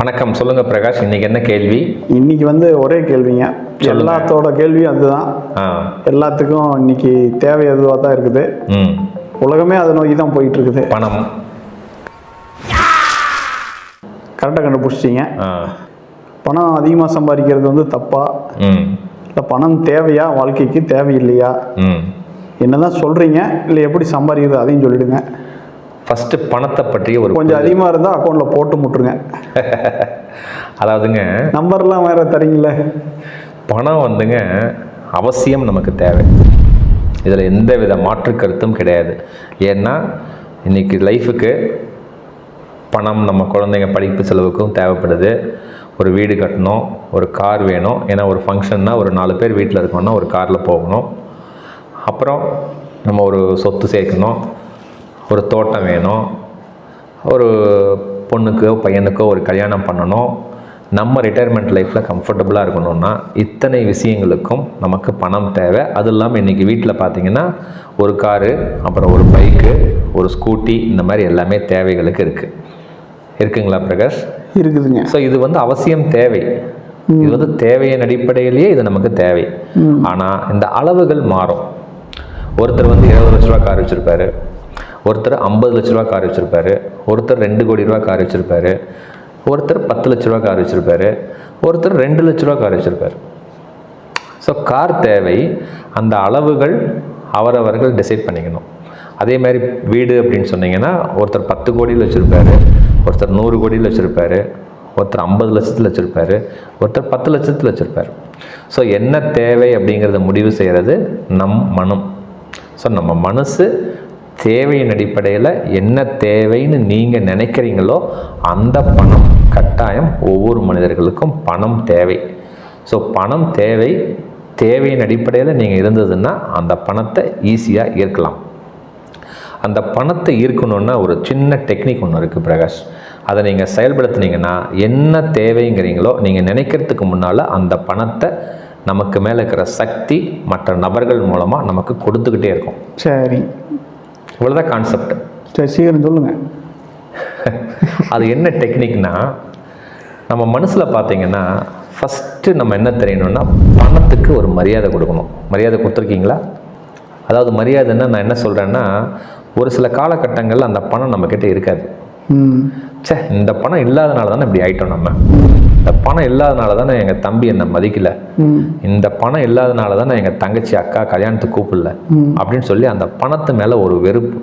வணக்கம். சொல்லுங்க பிரகாஷ் இன்னைக்கு என்ன கேள்வி? இன்னைக்கு வந்து ஒரே கேள்விங்க. எல்லாத்தோட கேள்வியும் அதுதான். எல்லாத்துக்கும் இன்னைக்கு தேவை எதுவாக தான் இருக்குது. உலகமே அதை நோக்கி தான் போயிட்டு இருக்குது பணம். கரெக்டாக கண்டுபிடிச்சிட்டிங்க. பணம் அதிகமாக சம்பாதிக்கிறது வந்து தப்பா? இல்லை பணம் தேவையா? வாழ்க்கைக்கு தேவையில்லையா? என்னதான் சொல்கிறீங்க இல்லை எப்படி சம்பாதிக்கிறது அதையும் சொல்லிடுங்க. ஃபஸ்ட்டு பணத்தை பற்றிய ஒரு கொஞ்சம் அதிகமாக இருந்தால் அக்கௌண்ட்டில் போட்டு முட்டுருங்க. அதாவதுங்க நம்பர்லாம் வேற தரீங்களே பணம் வந்துங்க அவசியம் நமக்கு தேவை. இதில் எந்த வித மாற்று கருத்தும் கிடையாது. ஏன்னா இன்னைக்கு லைஃபுக்கு பணம் நம்ம குழந்தைங்க படிப்பு செலவுக்கும் தேவைப்படுது. ஒரு வீடு கட்டணும் ஒரு கார் வேணும். ஏன்னா ஒரு ஃபங்க்ஷன்னா ஒரு நாலு பேர் வீட்டில் இருக்கணும்னா ஒரு காரில் போகணும். அப்புறம் நம்ம ஒரு சொத்து சேர்க்கணும். ஒரு தோட்டம் வேணும். ஒரு பொண்ணுக்கோ பையனுக்கோ ஒரு கல்யாணம் பண்ணணும். நம்ம ரிட்டையர்மெண்ட் லைஃப்பில் கம்ஃபர்டபுளாக இருக்கணும்னா இத்தனை விஷயங்களுக்கும் நமக்கு பணம் தேவை. அது இல்லாமல் இன்றைக்கி வீட்டில் பார்த்தீங்கன்னா ஒரு காரு அப்புறம் ஒரு பைக்கு ஒரு ஸ்கூட்டி இந்த மாதிரி எல்லாமே தேவைகளுக்கு இருக்குது இருக்குங்களா பிரகாஷ்? இருக்குதுங்க. ஸோ இது வந்து அவசியம் தேவை. இது வந்து தேவையின் அடிப்படையிலேயே இது நமக்கு தேவை. ஆனால் இந்த அளவுகள் மாறும். ஒருத்தர் வந்து இருபது லட்ச ரூபா கார் வச்சுருப்பாரு. ஒருத்தர் ஐம்பது லட்ச ரூபா கார் வச்சுருப்பாரு ஒருத்தர் ரெண்டு கோடி ரூபா கார் வச்சுருப்பாரு ஒருத்தர் பத்து லட்ச ரூபா கார் வச்சுருப்பாரு ஒருத்தர் ரெண்டு லட்ச ரூபா கார் வச்சுருப்பாரு. ஸோ கார் தேவை அந்த அளவுகள் அவரவர்கள் டிசைட் பண்ணிக்கணும். அதே மாதிரி வீடு அப்படின்னு சொன்னீங்கன்னா ஒருத்தர் பத்து கோடியில் வச்சுருப்பாரு ஒருத்தர் நூறு கோடியில் வச்சுருப்பாரு ஒருத்தர் ஐம்பது லட்சத்தில் வச்சுருப்பாரு ஒருத்தர் பத்து லட்சத்தில் வச்சுருப்பாரு. ஸோ என்ன தேவை அப்படிங்கிறத முடிவு செய்கிறது நம் மனம். ஸோ நம்ம மனசு தேவையின் அடிப்படையில் என்ன தேவைன்னு நீங்கள் நினைக்கிறீங்களோ அந்த பணம் கட்டாயம் ஒவ்வொரு மனிதர்களுக்கும் பணம் தேவை. ஸோ பணம் தேவை தேவையின் அடிப்படையில் நீங்கள் இருந்ததுன்னா அந்த பணத்தை ஈஸியாக ஈர்க்கலாம். அந்த பணத்தை ஈர்க்கணுன்னா ஒரு சின்ன டெக்னிக் ஒன்று இருக்குது பிரகாஷ். அதை நீங்கள் செயல்படுத்துனீங்கன்னா என்ன தேவைங்கிறீங்களோ நீங்கள் நினைக்கிறதுக்கு முன்னால் அந்த பணத்தை நமக்கு மேலே இருக்கிற சக்தி மற்ற நபர்கள் மூலமாக நமக்கு கொடுத்துக்கிட்டே இருக்கும். சரி. இவ்வளோதான் கான்செப்ட் சரி சீக்கிரம் சொல்லுங்கள் அது என்ன டெக்னிக்னா நம்ம மனசில் பார்த்தீங்கன்னா ஃபஸ்ட்டு நம்ம என்ன தெரியணும்னா பணத்துக்கு ஒரு மரியாதை கொடுக்கணும். மரியாதை கொடுத்துருக்கீங்களா? அதாவது மரியாதைன்னா நான் என்ன சொல்கிறேன்னா ஒரு சில காலகட்டங்களில் அந்த பணம் நம்மக்கிட்ட இருக்காது. ச்சே இந்த பணம் இல்லாதனால தானே இப்படி ஆயிட்டோம் நம்ம. இந்த பணம் இல்லாதனால தானே எங்கள் தம்பி என்னை மதிக்கல. இந்த பணம் இல்லாதனால தானே எங்கள் தங்கச்சி அக்கா கல்யாணத்துக்கு கூப்பிடல. அப்படின்னு சொல்லி அந்த பணத்து மேலே ஒரு வெறுப்பு.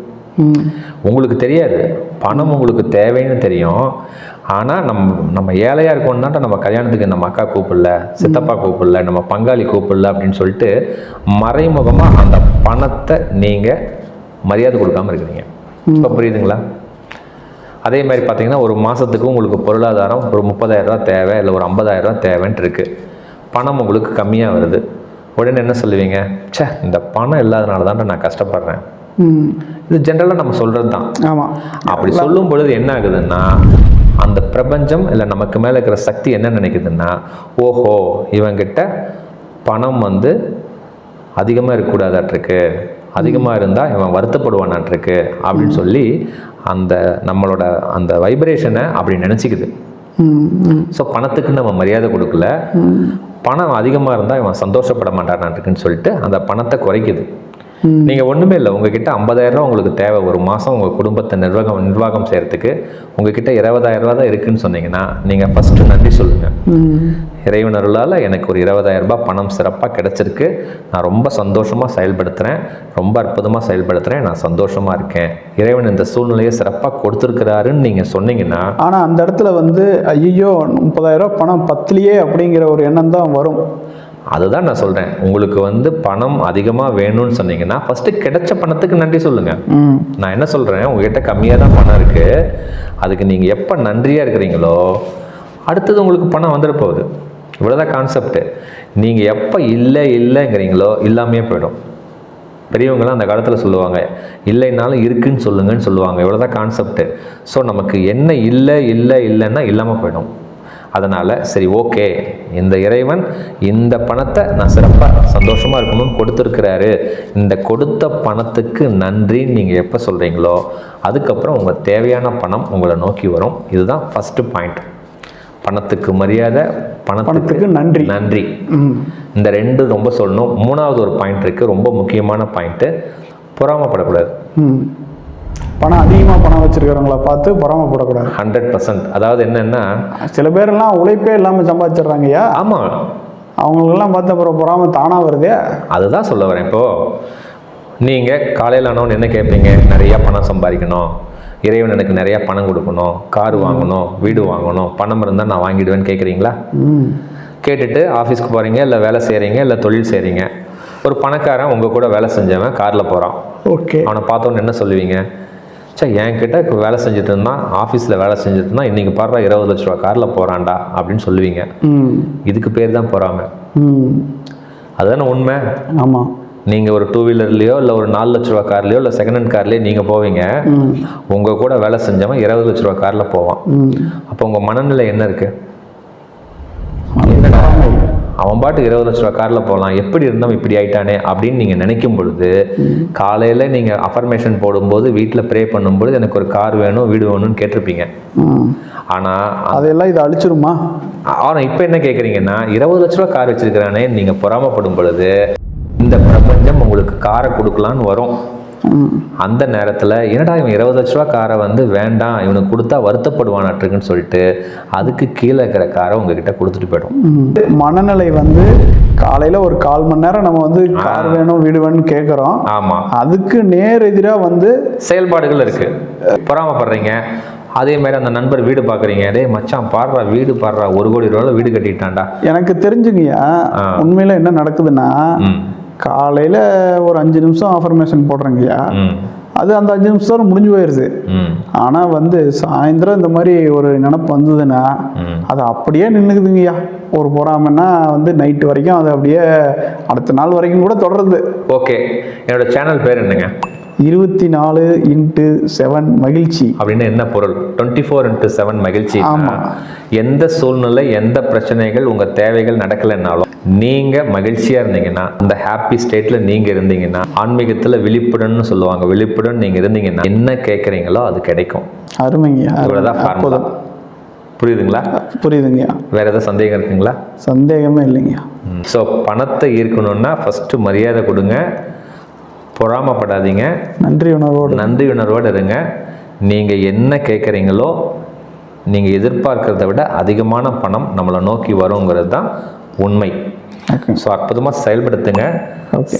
உங்களுக்கு தெரியாது. பணம் உங்களுக்கு தேவைன்னு தெரியும். ஆனால் நம்ம நம்ம ஏழையாக இருக்கோம்னாட்ட நம்ம கல்யாணத்துக்கு நம்ம அக்கா கூப்பிடல சித்தப்பா கூப்பிடல நம்ம பங்காளி கூப்பிடல அப்படின்னு சொல்லிட்டு மறைமுகமாக அந்த பணத்தை நீங்கள் மரியாதை கொடுக்காம இருக்கிறீங்க. இப்போ புரியுதுங்களா? அதே மாதிரி பார்த்தீங்கன்னா ஒரு மாதத்துக்கு உங்களுக்கு பொருளாதாரம் ஒரு முப்பதாயிரம் ரூபா தேவை இல்லை ஒரு ஐம்பதாயிரம் ரூபா தேவைன்ட்டு இருக்குது பணம் உங்களுக்கு கம்மியாக வருது. உடனே என்ன சொல்லுவீங்க? ச்சே இந்த பணம் இல்லாதனால தான் நான் கஷ்டப்படுறேன். இது ஜென்ரலாக நம்ம சொல்கிறது தான். ஆமாம் அப்படி சொல்லும் பொழுது என்ன ஆகுதுன்னா அந்த பிரபஞ்சம் இல்லை நமக்கு மேலே இருக்கிற சக்தி என்ன நினைக்குதுன்னா ஓஹோ இவங்கிட்ட பணம் வந்து அதிகமாக இருக்கக்கூடாதாட்டிருக்கு. அதிகமாக இருந்தால் இவன் வருத்தப்படுவானாட்டிருக்கு அப்படின்னு சொல்லி அந்த நம்மளோட அந்த வைப்ரேஷனை அப்படி நினச்சிக்குது. ஸோ பணத்துக்கு நம்ம மரியாதை கொடுக்கல. பணம் அதிகமாக இருந்தால் இவன் சந்தோஷப்பட மாட்டானாட்டுக்குன்னு சொல்லிட்டு அந்த பணத்தை குறைக்குது. நீங்கள் ஒன்றுமே இல்லை. உங்ககிட்ட 50000 ரூபா உங்களுக்கு தேவை. ஒரு மாதம் உங்கள் குடும்பத்தை நிர்வாகம் நிர்வாகம் செய்கிறதுக்கு உங்ககிட்ட 20000 ரூபா தான் இருக்குன்னு சொன்னீங்கன்னா நீங்கள் ஃபஸ்ட்டு நன்றி சொல்லுங்கள் ம். இறைவன் அருளால் எனக்கு ஒரு 20000 ரூபாய் பணம் சிறப்பாக கிடச்சிருக்கு. நான் ரொம்ப சந்தோஷமாக செயல்படுத்துகிறேன் ரொம்ப அற்புதமாக செயல்படுத்துகிறேன் நான் சந்தோஷமாக இருக்கேன். இறைவன் இந்த சூழ்நிலையை சிறப்பாக கொடுத்துருக்கிறாருன்னு நீங்கள் சொன்னீங்கன்னா ஆனால் அந்த இடத்துல வந்து ஐயோ முப்பதாயிரம் பணம் பத்துலையே அப்படிங்கிற ஒரு எண்ணம் தான் வரும். அதுதான் நான் சொல்கிறேன் உங்களுக்கு வந்து பணம் அதிகமாக வேணும்னு சொன்னீங்கன்னா ஃபஸ்ட்டு கிடைச்ச பணத்துக்கு நன்றி சொல்லுங்கள் நான் என்ன சொல்கிறேன் உங்ககிட்ட கம்மியாக தான் பணம் இருக்குது அதுக்கு நீங்கள் எப்போ நன்றியாக இருக்கிறீங்களோ அடுத்தது உங்களுக்கு பணம் வந்துட போகுது. இவ்வளோதான் கான்செப்ட்டு நீங்கள் எப்போ இல்லை இல்லைங்கிறீங்களோ இல்லாமையே போயிடும். பெரியவங்களாம் அந்த காலத்தில் சொல்லுவாங்க இல்லைனாலும் இருக்குன்னு சொல்லுங்கன்னு சொல்லுவாங்க. இவ்வளோதான் கான்செப்ட்டு ஸோ நமக்கு என்ன இல்லை இல்லை இல்லைன்னா இல்லாமல் போயிடும். அதனால் சரி ஓகே இந்த இறைவன் இந்த பணத்தை நான் சிறப்பாக சந்தோஷமாக இருக்கணும்னு கொடுத்துருக்கிறாரு. இந்த கொடுத்த பணத்துக்கு நன்றின்னு நீங்கள் எப்போ சொல்கிறீங்களோ அதுக்கப்புறம் உங்கள் தேவையான பணம் உங்களை நோக்கி வரும். இதுதான் ஃபஸ்ட்டு பாயிண்ட் பணத்துக்கு மரியாதை பணத்துக்கு நன்றி. நன்றி. இந்த ரெண்டு ரொம்ப சொல்லணும். மூணாவது ஒரு பாயிண்ட் இருக்குது ரொம்ப முக்கியமான பாயிண்ட்டு பொறாமப்படக்கூடாது. பணம் அதிகமாக பணம் வச்சிருக்கிறவங்கள பார்த்து பொறாமப்படக்கூடாது. ஹண்ட்ரட் பர்சன்ட் அதாவது என்னென்னா சில பேரெல்லாம் உழைப்பே இல்லாமல் சம்பாதிச்சிடுறாங்கய்யா ஆமாம் அவங்களுக்கெல்லாம் பார்த்து அப்புறம் பொறாம தானாக வருதே. அதுதான் சொல்ல வரேன். இப்போது நீங்கள் காலையில் ஆனவன் என்ன கேட்பீங்க? நிறையா பணம் சம்பாதிக்கணும். இறைவன் எனக்கு நிறையா பணம் கொடுக்கணும். கார் வாங்கணும் வீடு வாங்கணும். பணம் இருந்தால் நான் வாங்கிடுவேன்னு கேட்குறீங்களா? கேட்டுட்டு ஆஃபீஸ்க்கு போகிறீங்க இல்லை வேலை செய்கிறீங்க இல்லை தொழில் செய்கிறீங்க ஒரு பணக்காரன் உங்கள் கூட வேலை செஞ்சவன் காரில் போகிறான் ஓகே. அவனை பார்த்தோன்னு என்ன சொல்லுவீங்க? சே என்கிட்ட இப்போ வேலை செஞ்சுட்டு இருந்தான் ஆஃபீஸில் வேலை செஞ்சுட்டு இருந்தான் இன்றைக்கி பாடுறா இருபது லட்ச ரூபா காரில் போகிறான்டா அப்படின்னு சொல்லுவீங்க. இதுக்கு பேர் தான் போகிறாங்க அதுதானே உண்மை? ஆமாம் நீங்கள் ஒரு டூ வீலர்லேயோ இல்லை ஒரு நாலு லட்ச ரூபா கார்லேயோ இல்லை செகண்ட் ஹேண்ட் கார்லேயோ நீங்கள் போவீங்க. உங்கள் கூட வேலை செஞ்சவன் இருபது லட்ச ரூபா காரில் போவான். அப்போ உங்கள் மனநிலை என்ன இருக்குது அவன் பாட்டுக்கு இருபது லட்ச ரூபா காரில் போகலாம் எப்படி இருந்தோம் இப்படி ஆயிட்டானே அப்படின்னு நீங்கள் நினைக்கும் பொழுது காலையில் நீங்கள் அஃபர்மேஷன் போடும்போது வீட்டில் ப்ரே பண்ணும்பொழுது எனக்கு ஒரு கார் வேணும் வீடு வேணும்னு கேட்டிருப்பீங்க. ஆனால் அதெல்லாம் இதை அழிச்சிருமா? ஆனால் இப்போ என்ன கேட்குறீங்கன்னா இருபது லட்ச ரூபா கார் வச்சிருக்கிறானே நீங்கள் பொறாமப்படும் பொழுது இந்த பிரபஞ்சம் உங்களுக்கு காரை கொடுக்கலான்னு வரும். அந்த நேரத்தில் என்னடா இவன் இருபது லட்ச ரூபா காரை வந்து வேண்டாம் இவனுக்கு கொடுத்தா வருத்தப்படுவானாட்டுருக்குன்னு சொல்லிட்டு அதுக்கு கீழே இருக்கிற காரை உங்ககிட்ட கொடுத்துட்டு போயிடும். மனநிலை வந்து காலையில் ஒரு கால் மணி நேரம் நம்ம வந்து கார் வேணும் வீடு வேணும்னு கேட்குறோம் ஆமாம் அதுக்கு நேர் எதிராக வந்து செயல்பாடுகள் இருக்கு. பொறாமப்படுறீங்க. அதே மாதிரி அந்த நண்பர் வீடு பார்க்குறீங்க டேய் மச்சான் பாடுறா வீடு பாடுறா ஒரு கோடி ரூபாய் வீடு கட்டிட்டான்டா. எனக்கு தெரிஞ்சுங்கய்யா. உண்மையில் என்ன நடக்குதுன்னா காலையில் ஒரு அஞ்சு நிமிஷம் அஃபர்மேஷன் போடுறேங்கய்யா. அது அந்த அஞ்சு நிமிஷம் முடிஞ்சு போயிடுது ஆனால் வந்து சாயந்தரம் இந்த மாதிரி ஒரு நினப்பு வந்ததுன்னா. அது அப்படியே நின்றுக்குதுங்கய்யா ஒரு பொறாமன்னா வந்து நைட்டு வரைக்கும் அது அப்படியே அடுத்த நாள் வரைக்கும் கூட தொடருது. ஓகே. என்னோட சேனல் பேர் என்னங்க? இருபத்தி நாலு இன்ட்டு செவன் மகிழ்ச்சி. அப்படின்னு என்ன பொருள்? டுவெண்ட்டி ஃபோர் இன்ட்டு செவன் மகிழ்ச்சி. எந்த சூழ்நிலை எந்த பிரச்சனைகள் உங்கள் தேவைகள் நடக்கலைன்னாலும் நீங்கள் மகிழ்ச்சியாக இருந்தீங்கன்னா அந்த ஹாப்பி ஸ்டேட்டில் நீங்கள் இருந்தீங்கன்னா ஆன்மீகத்தில் விழிப்புடன்னு சொல்லுவாங்க. விழிப்புடன் நீங்கள் இருந்தீங்கன்னா என்ன கேட்குறீங்களோ அது கிடைக்கும். அருமைங்கய்யா இவ்வளோதான் ஃபார்முலா புரியுதுங்களா? புரியுதுங்கய்யா வேற ஏதாவது சந்தேகம் இருக்குங்களா? சந்தேகமே இல்லைங்கய்யா ஸோ பணத்தை ஈர்க்கணும்னா ஃபஸ்ட்டு மரியாதை கொடுங்க. பொறாமப்படாதீங்க. நன்றி உணர்வோடு. நன்றி உணர்வோடு இருங்க. நீங்கள் என்ன கேட்குறீங்களோ நீங்கள் எதிர்பார்க்கறத விட அதிகமான பணம் நம்மளை நோக்கி வருங்கிறது தான் உண்மை. ஸோ அற்புதமாக செயல்படுத்துங்க.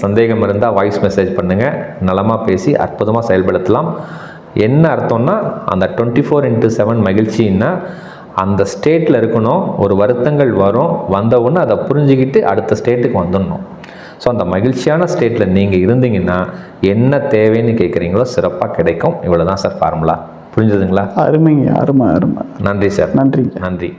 சந்தேகம் இருந்தால் வாய்ஸ் மெசேஜ் பண்ணுங்கள் நலமாக பேசி அற்புதமாக செயல்படுத்தலாம். என்ன அர்த்தம்னா அந்த டுவெண்ட்டி ஃபோர் இன்ட்டு செவன் மகிழ்ச்சின்னா அந்த ஸ்டேட்டில் இருக்கணும் ஒரு வருத்தங்கள் வரும் வந்த உடனே அதை புரிஞ்சுக்கிட்டு அடுத்த ஸ்டேட்டுக்கு வந்துடணும். ஸோ அந்த மகிழ்ச்சியான ஸ்டேட்டில் நீங்கள் இருந்தீங்கன்னா என்ன தேவைன்னு கேட்குறீங்களோ சிறப்பாக கிடைக்கும். இவ்வளோ தான் சார் ஃபார்முலா புரிஞ்சுதுங்களா? அருமைங்க அருமை அருமை. நன்றி சார் நன்றிங்க. நன்றி.